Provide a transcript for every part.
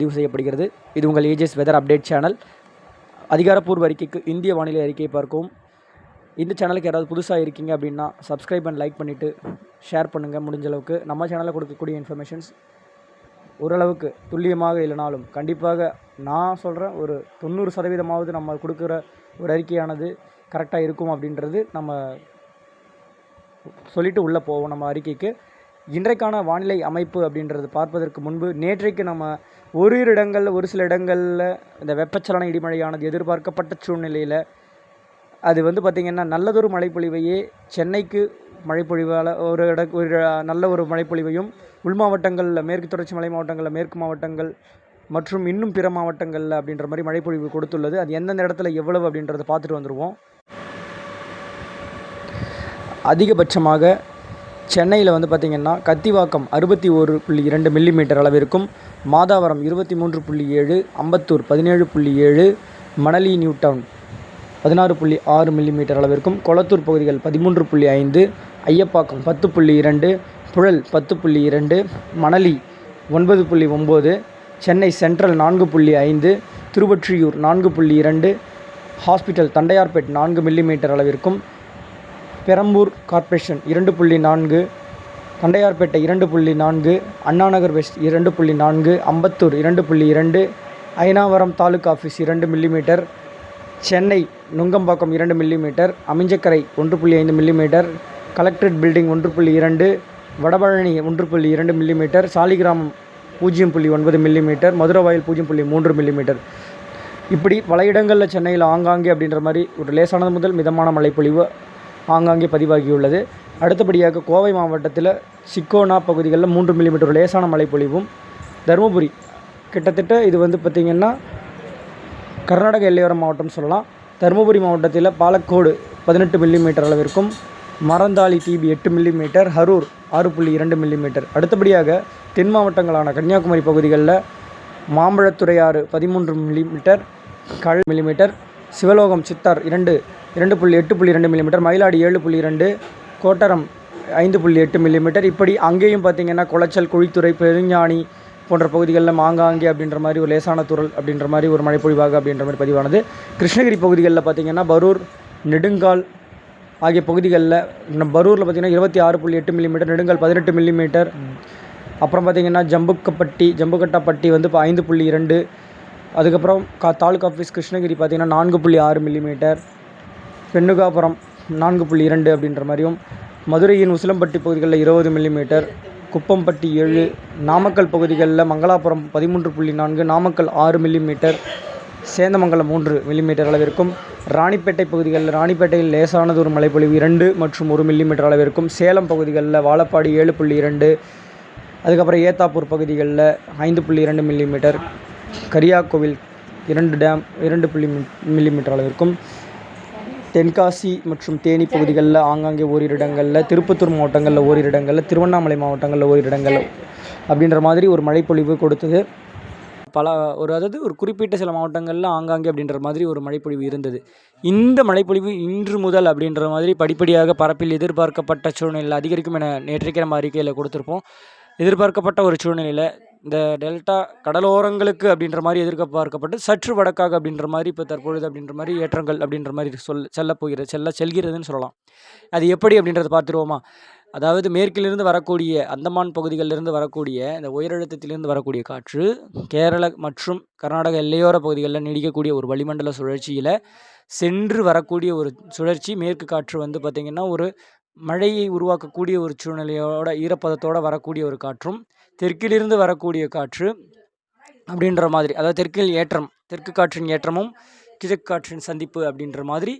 பதிவு செய்யப்படுகிறது. இது உங்கள் ஏஜஸ் வெதர் அப்டேட் சேனல் அதிகாரப்பூர்வ அறிக்கைக்கு இந்திய வானிலை அறிக்கையை பார்க்கவும். இந்த சேனலுக்கு யாராவது புதுசாக இருக்கீங்க அப்படின்னா சப்ஸ்கிரைப் அண்ட் லைக் பண்ணிவிட்டு ஷேர் பண்ணுங்கள் முடிஞ்ச அளவுக்கு நம்ம சேனலில் கொடுக்கக்கூடிய இன்ஃபர்மேஷன்ஸ் ஓரளவுக்கு துல்லியமாக இல்லைனாலும் கண்டிப்பாக நான் சொல்கிறேன் ஒரு தொண்ணூறு சதவீதமாவது நம்ம கொடுக்குற ஒரு அறிக்கையானது கரெக்டாக இருக்கும் அப்படின்றது நம்ம சொல்லிட்டு உள்ளே போவோம் நம்ம அறிக்கைக்கு. இன்றைக்கான வானிலை அமைப்பு அப்படின்றது பார்ப்பதற்கு முன்பு நேற்றைக்கு நம்ம ஓரிரு இடங்களில் ஒரு சில இடங்களில் இந்த வெப்பச்சலன இடிமழையானது எதிர்பார்க்கப்பட்ட சூழ்நிலையில் அது வந்து பார்த்திங்கன்னா நல்லதொரு மழைப்பொழிவையே சென்னைக்கு மழைப்பொழிவால் ஒரு இட ஒரு நல்ல ஒரு மழைப்பொழிவையும் உள் மாவட்டங்களில் மேற்கு தொடர்ச்சி மலை மாவட்டங்களில் மேற்கு மாவட்டங்கள் மற்றும் இன்னும் பிற மாவட்டங்களில் அப்படின்ற மாதிரி மழைப்பொழிவு கொடுத்துள்ளது. அது எந்தெந்த இடத்துல எவ்வளவு அப்படின்றத பார்த்துட்டு வந்துடுவோம் அதிகபட்சமாக சென்னையில் வந்து பார்த்திங்கன்னா கத்திவாக்கம் அறுபத்தி ஒரு புள்ளி இரண்டு மில்லிமீட்டர் அளவிற்கும் மாதாவரம் இருபத்தி மூன்று புள்ளி ஏழு அம்பத்தூர் பதினேழு புள்ளி ஏழு மணலி நியூ டவுன் பதினாறு புள்ளி ஆறு மில்லிமீட்டர் அளவிற்கும் கொளத்தூர் பகுதிகள் பதிமூன்று புள்ளி ஐந்து ஐயப்பாக்கம் பத்து புள்ளி இரண்டு புழல் பத்து புள்ளி இரண்டு மணலி ஒன்பது புள்ளி ஒம்பது சென்னை சென்ட்ரல் நான்கு புள்ளி ஐந்து திருவொற்றியூர் நான்கு புள்ளி இரண்டு ஹாஸ்பிட்டல் தண்டையார்பேட் நான்கு மில்லிமீட்டர் அளவிற்கும் பெரம்பூர் கார்ப்பரேஷன் இரண்டு புள்ளி நான்கு தண்டையார்பேட்டை இரண்டு புள்ளி நான்கு அண்ணாநகர் வெஸ்ட் இரண்டு புள்ளி நான்கு அம்பத்தூர் இரண்டு புள்ளி இரண்டு ஐனாவரம் தாலுக் ஆஃபீஸ் இரண்டு மில்லிமீட்டர் சென்னை நுங்கம்பாக்கம் இரண்டு மில்லிமீட்டர் அமிஞ்சக்கரை ஒன்று புள்ளி ஐந்து மில்லிமீட்டர் கலெக்டரேட் பில்டிங் ஒன்று புள்ளி இரண்டு வடபழனி ஒன்று புள்ளி இரண்டு மில்லிமீட்டர் சாலிகிராமம் பூஜ்ஜியம் புள்ளி ஒன்பது மில்லிமீட்டர் மதுரவாயில் பூஜ்ஜியம் புள்ளி மூன்று மில்லிமீட்டர். இப்படி பல இடங்களில் சென்னையில் ஆங்காங்கே அப்படின்ற மாதிரி ஒரு லேசானது முதல் மிதமான மழைப்பொழிவு. ஆங்காங்கே பதிவாகியுள்ளது. அடுத்தபடியாக கோவை மாவட்டத்தில் சிக்கோனா பகுதிகளில் மூன்று மில்லிமீட்டர் லேசான மழைப்பொழிவும் தருமபுரி கிட்டத்தட்ட இது வந்து பார்த்திங்கன்னா கர்நாடக எல்லையோர மாவட்டம் சொல்லலாம். தருமபுரி மாவட்டத்தில் பாலக்கோடு பதினெட்டு மில்லிமீட்டர் அளவிற்கும் மரந்தாளி டிபி எட்டு மில்லிமீட்டர் ஹரூர் ஆறு புள்ளி இரண்டு மில்லிமீட்டர் அடுத்தபடியாக தென் மாவட்டங்களான கன்னியாகுமரி பகுதிகளில் மாம்பழத்துறையாறு பதிமூன்று மில்லிமீட்டர் கள் மில்லிமீட்டர் சிவலோகம் சித்தார் இரண்டு இரண்டு புள்ளி எட்டு புள்ளி ரெண்டு மில்லிமீட்டர் மயிலாடி ஏழு புள்ளி இரண்டு கோட்டரம் ஐந்து புள்ளி எட்டு மில்லிமீட்டர் இப்படி அங்கேயும் பார்த்திங்கன்னா குளச்சல் குழித்துறை பெருஞ்ஞானி போன்ற பகுதிகளில் மாங்காங்கே அப்படின்ற மாதிரி ஒரு லேசான துறல் அப்படின்ற மாதிரி ஒரு மழைப்பொழிவாக அப்படின்ற மாதிரி பதிவானது. கிருஷ்ணகிரி பகுதிகளில் பார்த்திங்கன்னா பரூர் நெடுங்கால் ஆகிய பகுதிகளில் நம்ம பரூரில் பார்த்திங்கன்னா இருபத்தி ஆறு புள்ளி எட்டு மில்லிமீட்டர் நெடுங்கால் பதினெட்டு மில்லிமீட்டர் அப்புறம் பார்த்திங்கன்னா ஜம்புக்கப்பட்டி ஜம்புக்கட்டாப்பட்டி வந்து இப்போ ஐந்து புள்ளி இரண்டு. அதுக்கப்புறம் கா தாலுக் ஆஃபீஸ் கிருஷ்ணகிரி பார்த்திங்கன்னா நான்கு புள்ளி ஆறு மில்லிமீட்டர் பெண்ணுகாபுரம் நான்கு புள்ளி இரண்டு அப்படின்ற மாதிரியும் மதுரையின் உசிலம்பட்டி பகுதிகளில் இருபது மில்லிமீட்டர் குப்பம்பட்டி ஏழு நாமக்கல் பகுதிகளில் மங்களாபுரம் பதிமூன்று புள்ளி நான்கு நாமக்கல் ஆறு மில்லிமீட்டர் சேந்தமங்கலம் மூன்று மில்லிமீட்டர் அளவிற்கும் ராணிப்பேட்டை பகுதிகளில் ராணிப்பேட்டையில் லேசானது ஒரு மழைப்பொழிவு இரண்டு மற்றும் ஒரு மில்லிமீட்டர் அளவிற்கும் சேலம் பகுதிகளில் வாழப்பாடி ஏழு புள்ளி இரண்டு அதுக்கப்புறம் ஏத்தாப்பூர் பகுதிகளில் ஐந்து புள்ளி இரண்டு மில்லிமீட்டர் கரியாக்கோவில் இரண்டு டேம் இரண்டு புள்ளி மில்லிமீட்டர் அளவிற்கும் தென்காசி மற்றும் தேனி பகுதிகளில் ஆங்காங்கே ஓரிரு இடங்களில் திருப்பத்தூர் மாவட்டங்களில் ஓரிரு இடங்களில் திருவண்ணாமலை மாவட்டங்களில் ஓரிரு இடங்களில் அப்படின்ற மாதிரி ஒரு மழைப்பொழிவு கொடுத்தது. பல ஒரு அதாவது ஒரு குறிப்பிட்ட சில மாவட்டங்களில் ஆங்காங்கே அப்படின்ற மாதிரி ஒரு மழைப்பொழிவு இருந்தது. இந்த மழைப்பொழிவு இன்று முதல் அப்படின்ற மாதிரி படிப்படியாக பரப்பில் எதிர்பார்க்கப்பட்ட சூழ்நிலையில் அதிகரிக்கும் என நேற்றைக்கு நம்ம அறிக்கையில் கொடுத்துருப்போம். எதிர்பார்க்கப்பட்ட ஒரு சூழ்நிலையில் இந்த டெல்டா கடலோரங்களுக்கு அப்படின்ற மாதிரி எதிர்பார்க்கப்பட்டு சற்று வடக்காக அப்படின்ற மாதிரி இப்போ தற்பொழுது அப்படின்ற மாதிரி ஏற்றங்கள் அப்படின்ற மாதிரி சொல் செல்ல போகிறது செல்ல செல்கிறதுன்னு சொல்லலாம். அது எப்படி அப்படின்றத பார்த்துருவோமா? அதாவது மேற்கிலிருந்து வரக்கூடிய அந்தமான் பகுதிகளிலிருந்து வரக்கூடிய இந்த உயரழுத்தத்திலிருந்து வரக்கூடிய காற்று கேரள மற்றும் கர்நாடக எல்லையோர பகுதிகளில் நீடிக்கக்கூடிய ஒரு வளிமண்டல சுழற்சியில் சென்று வரக்கூடிய ஒரு சுழற்சி மேற்கு காற்று வந்து பார்த்திங்கன்னா ஒரு மழையை உருவாக்கக்கூடிய ஒரு சூழ்நிலையோட ஈரப்பதத்தோடு வரக்கூடிய ஒரு காற்றும் தெற்கிலிருந்து வரக்கூடிய காற்று அப்படின்ற மாதிரி அதாவது தெற்கில் ஏற்றம் தெற்கு காற்றின் ஏற்றமும் கிழக்கு காற்றின் சந்திப்பு அப்படின்ற மாதிரி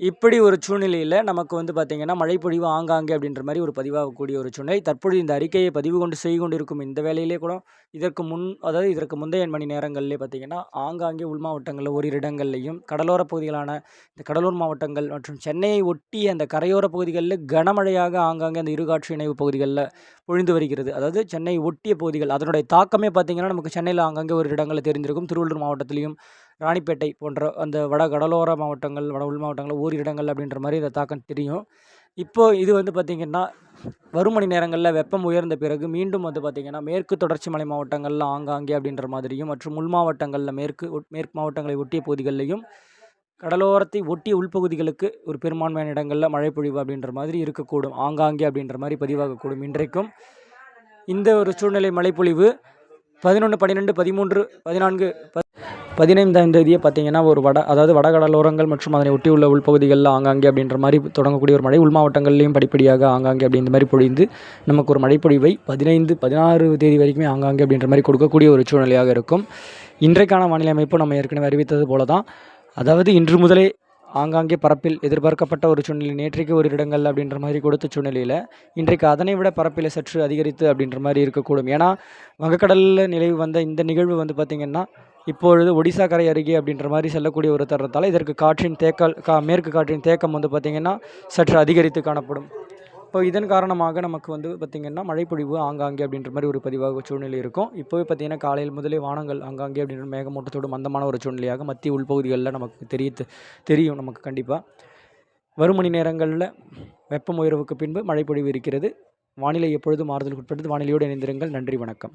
இப்படி ஒரு சூழ்நிலையில் நமக்கு வந்து பார்த்திங்கன்னா மழைப்பொழிவு ஆங்காங்கே அப்படின்ற மாதிரி ஒரு பதிவாகக்கூடிய ஒரு சூழ்நிலை. தற்பொழுது இந்த அறிக்கையை பதிவு கொண்டு செய்து கொண்டு இருக்கும் இந்த வேலையிலே கூட இதற்கு முன் அதாவது இதற்கு முந்தைய மணி நேரங்களிலே பார்த்திங்கன்னா ஆங்காங்கே உள் மாவட்டங்களில் ஓரிரு இடங்கள்லையும் கடலோர பகுதிகளான இந்த கடலூர் மாவட்டங்கள் மற்றும் சென்னையை ஒட்டிய அந்த கரையோர பகுதிகளில் கனமழையாக ஆங்காங்கே அந்த இருகாற்று இணைவு பகுதிகளில் பொழிந்து வருகிறது. அதாவது சென்னை ஒட்டிய பகுதிகள் அதனுடைய தாக்கமே பார்த்திங்கன்னா நமக்கு சென்னையில் ஆங்காங்கே ஒரு இடங்களில் தெரிந்திருக்கும். திருவள்ளூர் மாவட்டத்திலையும் ராணிப்பேட்டை போன்ற அந்த வட கடலோர மாவட்டங்கள் வட உள் மாவட்டங்கள் ஓரிரு இடங்கள் அப்படின்ற மாதிரி இந்த தாக்கம் தெரியும். இப்போது இது வந்து பார்த்திங்கன்னா வரும் மணி நேரங்களில் வெப்பம் உயர்ந்த பிறகு மீண்டும் வந்து பார்த்திங்கன்னா மேற்கு தொடர்ச்சி மலை மாவட்டங்களில் ஆங்காங்கே அப்படின்ற மாதிரியும் மற்றும் உள் மாவட்டங்களில் மேற்கு மேற்கு மாவட்டங்களை ஒட்டிய பகுதிகளிலையும் கடலோரத்தை ஒட்டிய உள்பகுதிகளுக்கு ஒரு பெரும்பான்மையான இடங்களில் மழை பொழிவு அப்படின்ற மாதிரி இருக்கக்கூடும். ஆங்காங்கே அப்படின்ற மாதிரி பதிவாகக்கூடும் இன்றைக்கும். இந்த ஒரு சூழ்நிலை மழைப்பொழிவு பதினொன்று பன்னிரெண்டு பதிமூன்று பதினான்கு பதினைந்தாம் தேதியே பார்த்தீங்கன்னா ஒரு வட அதாவது வடகடலோரங்கள் மற்றும் அதனை ஒட்டியுள்ள உள்பகுதிகளில் ஆங்காங்கே அப்படின்ற மாதிரி தொடங்கக்கூடிய ஒரு மழை உள் மாவட்டங்கள்லையும் படிப்படியாக ஆங்காங்கே அப்படின்ற மாதிரி பொழிந்து நமக்கு ஒரு மழைப்பொழிவை பதினைந்து பதினாறு தேதி வரைக்குமே ஆங்காங்கே அப்படின்ற மாதிரி கொடுக்கக்கூடிய ஒரு சூழ்நிலையாக இருக்கும். இன்றைக்கான வானிலை அமைப்பு நம்ம ஏற்கனவே அறிவித்தது போல தான் அதாவது இன்று முதலே ஆங்காங்கே பரப்பில் எதிர்பார்க்கப்பட்ட ஒரு சூழ்நிலை நேற்றைக்கு ஒரு இடங்கள் அப்படின்ற மாதிரி கொடுத்த சூழ்நிலையில் இன்றைக்கு அதனை விட பரப்பில் சற்று அதிகரித்து அப்படின்ற மாதிரி இருக்கக்கூடும். ஏன்னா வங்கக்கடலில் நிலவு வந்த இந்த நிகழ்வு வந்து பார்த்திங்கன்னா இப்பொழுது ஒடிசா கரை அருகே அப்படின்ற மாதிரி செல்லக்கூடிய ஒரு தருணத்தால் இதற்கு காற்றின் தேக்கல் கா மேற்கு காற்றின் தேக்கம் வந்து பார்த்திங்கன்னா சற்று அதிகரித்து காணப்படும். இப்போ இதன் காரணமாக நமக்கு வந்து பார்த்திங்கன்னா மழைப்பொழிவு ஆங்காங்கே அப்படின்ற மாதிரி ஒரு பதிவாக சூழ்நிலை இருக்கும். இப்போவே பார்த்திங்கன்னா காலையில் முதலே வானங்கள் ஆங்காங்கே அப்படின்ற மேகமூட்டத்தோடு மந்தமான ஒரு சூழ்நிலையாக மத்திய உள்பகுதிகளில் நமக்கு தெரிய தெரியும் நமக்கு கண்டிப்பாக வரும் மணி நேரங்களில் வெப்பம் உயர்வுக்கு பின்பு மழைப்பொழிவு இருக்கிறது. வானிலை எப்பொழுதும் மாறுதலுக்கு உட்பட்டு வானிலையோடு இணைந்திருங்கள். நன்றி வணக்கம்.